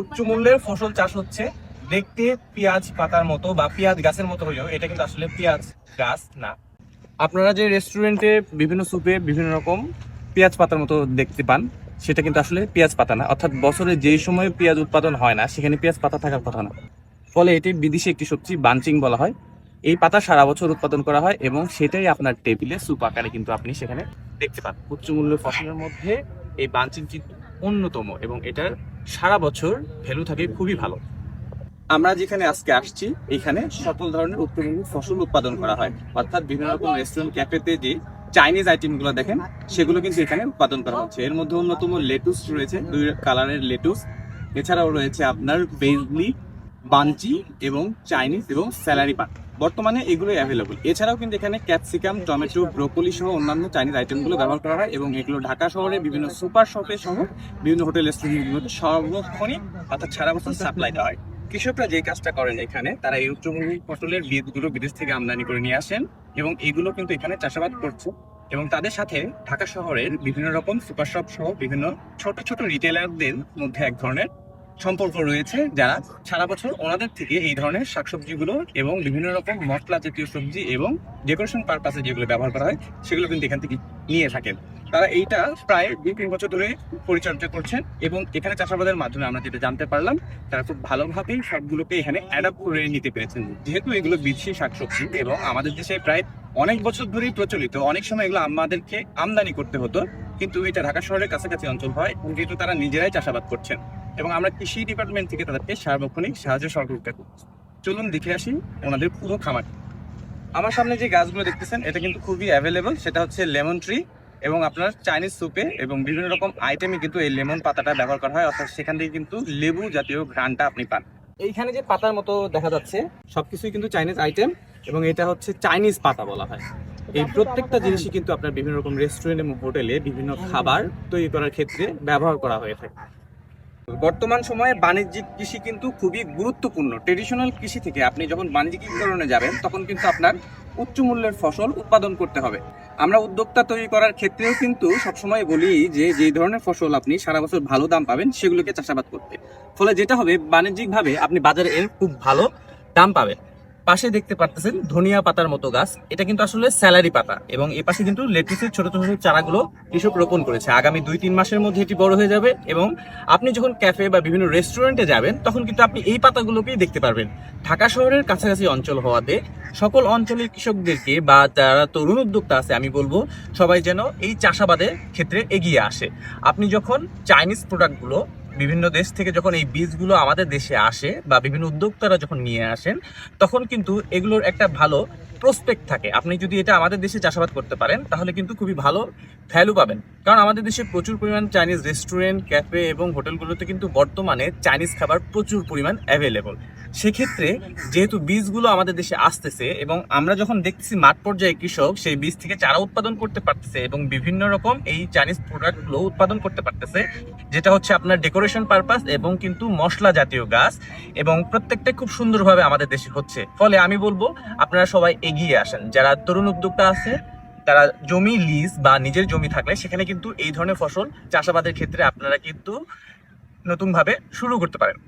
উচ্চ মূল্যের ফসল চাষ হচ্ছে। দেখতে পেঁয়াজ পাতার মতো বা পেঁয়াজ গাছের মতো হলেও এটা কিন্তু আসলে পেঁয়াজ গাছ না। আপনারা যে রেস্টুরেন্টে বিভিন্ন সুপে বিভিন্ন রকম পেঁয়াজ পাতার মতো দেখতে পান, সেটা কিন্তু আসলে পেঁয়াজ পাতা না। অর্থাৎ বছরে যেই সময় পেঁয়াজ উৎপাদন হয় না, সেখানে পেঁয়াজ পাতা থাকার কথা না। ফলে এটি বিদেশি একটি সবজি, বাঞ্চিং বলা হয়। এই পাতা সারা বছর উৎপাদন করা হয় এবং সেটাই আপনার টেবিলে স্যুপ আকারে কিন্তু আপনি সেখানে দেখতে পান। উচ্চ মূল্যের ফসলের মধ্যে এই বাঞ্চিং কিন্তু অন্যতম এবং এটার সারা বছর ভ্যালু থাকে খুবই ভালো। আমরা যেখানে আজকে আসছি, এখানে সকল ধরনের উৎপাদনের ফসল উৎপাদন করা হয়। অর্থাৎ বিভিন্ন রকম রেস্টুরেন্ট ক্যাফেতে যে চাইনিজ আইটেমগুলো দেখেন, সেগুলো কিন্তু এখানে উৎপাদন করা হচ্ছে। এর মধ্যে অন্যতম লেটুস রয়েছে, দুই কালারের লেটুস এছাড়াও রয়েছে আপনার বেজলি, বাঞ্চি এবং চাইনিজ এবং স্যালারি পান। বর্তমানে এগুলো অ্যাভেলেবল এছাড়াও কিন্তু এখানে ক্যাপসিকাম টমেটো ব্রোকলি সহ অন্যান্য চাইনিজ আইটেমগুলো ব্যবহার করা হয় এবং এগুলো ঢাকা শহরে বিভিন্ন সুপার শপে সহ বিভিন্ন হোটেল রেস্টুরেন্টগুলোতে সর্বক্ষণই অর্থাৎ সারা বছর সাপ্লাই দেওয়া হয়। কৃষকরা যে কাজটা করেন এখানে, তারা এই উচ্চমূল্যের ফসলের বীজগুলো বিদেশ থেকে আমদানি করে নিয়ে আসেন এবং এগুলো কিন্তু এখানে চাষাবাদ করছে এবং তাদের সাথে ঢাকা শহরের বিভিন্ন রকম সুপার শপ সহ বিভিন্ন ছোট ছোট রিটেলারদের মধ্যে এক ধরনের সম্পর্ক রয়েছে যারা সারা বছর ওনাদের থেকে এই ধরনের শাকসবজিগুলো এবং বিভিন্ন রকম মশলা জাতীয় সবজি এবং ডেকোরেশন পারপাসে যেগুলো ব্যবহার করা হয়, সেগুলো কিন্তু এখান থেকে নিয়ে থাকেন। তারা এইটা প্রায় দুই তিন বছর ধরে পরিচর্যা করছেন এবং এখানে চাষাবাদের মাধ্যমে আমরা যেটা জানতে পারলাম, তারা খুব ভালোভাবেই সবগুলোকে এখানে অ্যাডাপ্ট করে নিতে পেরেছেন। যেহেতু এগুলো বিদেশি শাকসবজি এবং আমাদের দেশে প্রায় অনেক বছর ধরেই প্রচলিত, অনেক সময় এগুলো আমাদেরকে আমদানি করতে হতো, কিন্তু এটা ঢাকা শহরের কাছাকাছি অঞ্চল হয়, যেহেতু তারা নিজেরাই চাষাবাদ করছেন। এবং আমরা কৃষি ডিপার্টমেন্ট থেকে তাদেরকে সার্বক্ষণিক সাহায্য সহযোগিতা করছি। চলুন দেখে আসি ওনাদের পুরো খামার আমার সামনে যে গাছগুলো দেখতেছেন, এটা কিন্তু খুবই অ্যাভেলেবল সেটা হচ্ছে লেমন ট্রি এবং আপনার চাইনিজ স্যুপে এবং বিভিন্ন রকম আইটেমে কিন্তু এই লেমন পাতাটা ব্যবহার করা হয়। অর্থাৎ সেখান থেকে কিন্তু লেবু জাতীয় ঘ্রাণটা আপনি পান। এইখানে যে পাতার মতো দেখা যাচ্ছে, সবকিছুই কিন্তু চাইনিজ আইটেম এবং এটা হচ্ছে চাইনিজ পাতা বলা হয়। এই প্রত্যেকটা জিনিসই কিন্তু আপনার বিভিন্ন রকম রেস্টুরেন্ট এবং হোটেলে বিভিন্ন খাবার তৈরি করার ক্ষেত্রে ব্যবহার করা হয়ে থাকে। বর্তমান সময়ে বাণিজ্যিক কৃষি কিন্তু খুবই গুরুত্বপূর্ণ। ট্রেডিশনাল কৃষি থেকে আপনি যখন বাণিজ্যিকীকরণে যাবেন, তখন কিন্তু আপনার উচ্চ মূল্যের ফসল উৎপাদন করতে হবে। আমরা উদ্যোক্তা তৈরি করার ক্ষেত্রেও কিন্তু সবসময় বলি যে যে ধরনের ফসল আপনি সারা বছর ভালো দাম পাবেন, সেগুলোকে চাষাবাদ করতে। ফলে যেটা হবে, বাণিজ্যিকভাবে আপনি বাজারে এর খুব ভালো দাম পাবেন। পাশে দেখতে পারতেছেন ধনিয়া পাতার মতো গাছ। এটা কিন্তু আসলে স্যালারি পাতা এবং এ পাশে কিন্তু লেটুসের ছোট ছোট চারাগুলো কৃষক রোপণ করেছে। আগামী দুই, তিন মাসের মধ্যে এটি বড় হয়ে যাবে এবং আপনি যখন ক্যাফে বা বিভিন্ন রেস্টুরেন্টে যাবেন, তখন কিন্তু আপনি এই পাতাগুলোকেই দেখতে পারবেন। ঢাকা শহরের কাছাকাছি অঞ্চল হওয়াতে সকল অঞ্চলের কৃষকদেরকে বা যারা তরুণ উদ্যোক্তা আছে, আমি বলব সবাই যেন এই চাষাবাদের ক্ষেত্রে এগিয়ে আসে। আপনি যখন চাইনিজ প্রোডাক্টগুলো বিভিন্ন দেশ থেকে যখন এই বীজগুলো আমাদের দেশে আসে বা বিভিন্ন উদ্যোক্তারা যখন নিয়ে আসেন, তখন কিন্তু এগুলোর একটা ভালো প্রসপেক্ট থাকে। আপনি যদি এটা আমাদের দেশে চাষাবাদ করতে পারেন, তাহলে কিন্তু খুবই ভালো ভ্যালু পাবেন। কারণ আমাদের দেশে প্রচুর পরিমাণ চাইনিজ রেস্টুরেন্ট ক্যাফে এবং হোটেলগুলোতে কিন্তু বর্তমানে চাইনিজ খাবার প্রচুর পরিমাণ অ্যাভেলেবল সেক্ষেত্রে যেহেতু বীজগুলো আমাদের দেশে আসতেছে এবং আমরা যখন দেখতেছি মাঠ পর্যায়ে কৃষক, সেই বীজ থেকে চারা উৎপাদন করতে পারতেছে এবং বিভিন্ন রকম এই চাইনিজ প্রোডাক্টগুলো উৎপাদন করতে পারতেছে, যেটা হচ্ছে আপনার ডেকোরেশন পারপাস এবং কিন্তু মশলা জাতীয় গাছ এবং প্রত্যেকটা খুব সুন্দরভাবে আমাদের দেশে হচ্ছে। ফলে আমি বলব, আপনারা সবাই এগিয়ে আসেন। যারা তরুণ উদ্যোক্তা আছে, তারা জমি লিজ বা নিজের জমি থাকলে সেখানে কিন্তু এই ধরনের ফসল চাষাবাদের ক্ষেত্রে আপনারা কিন্তু নতুনভাবে শুরু করতে পারেন।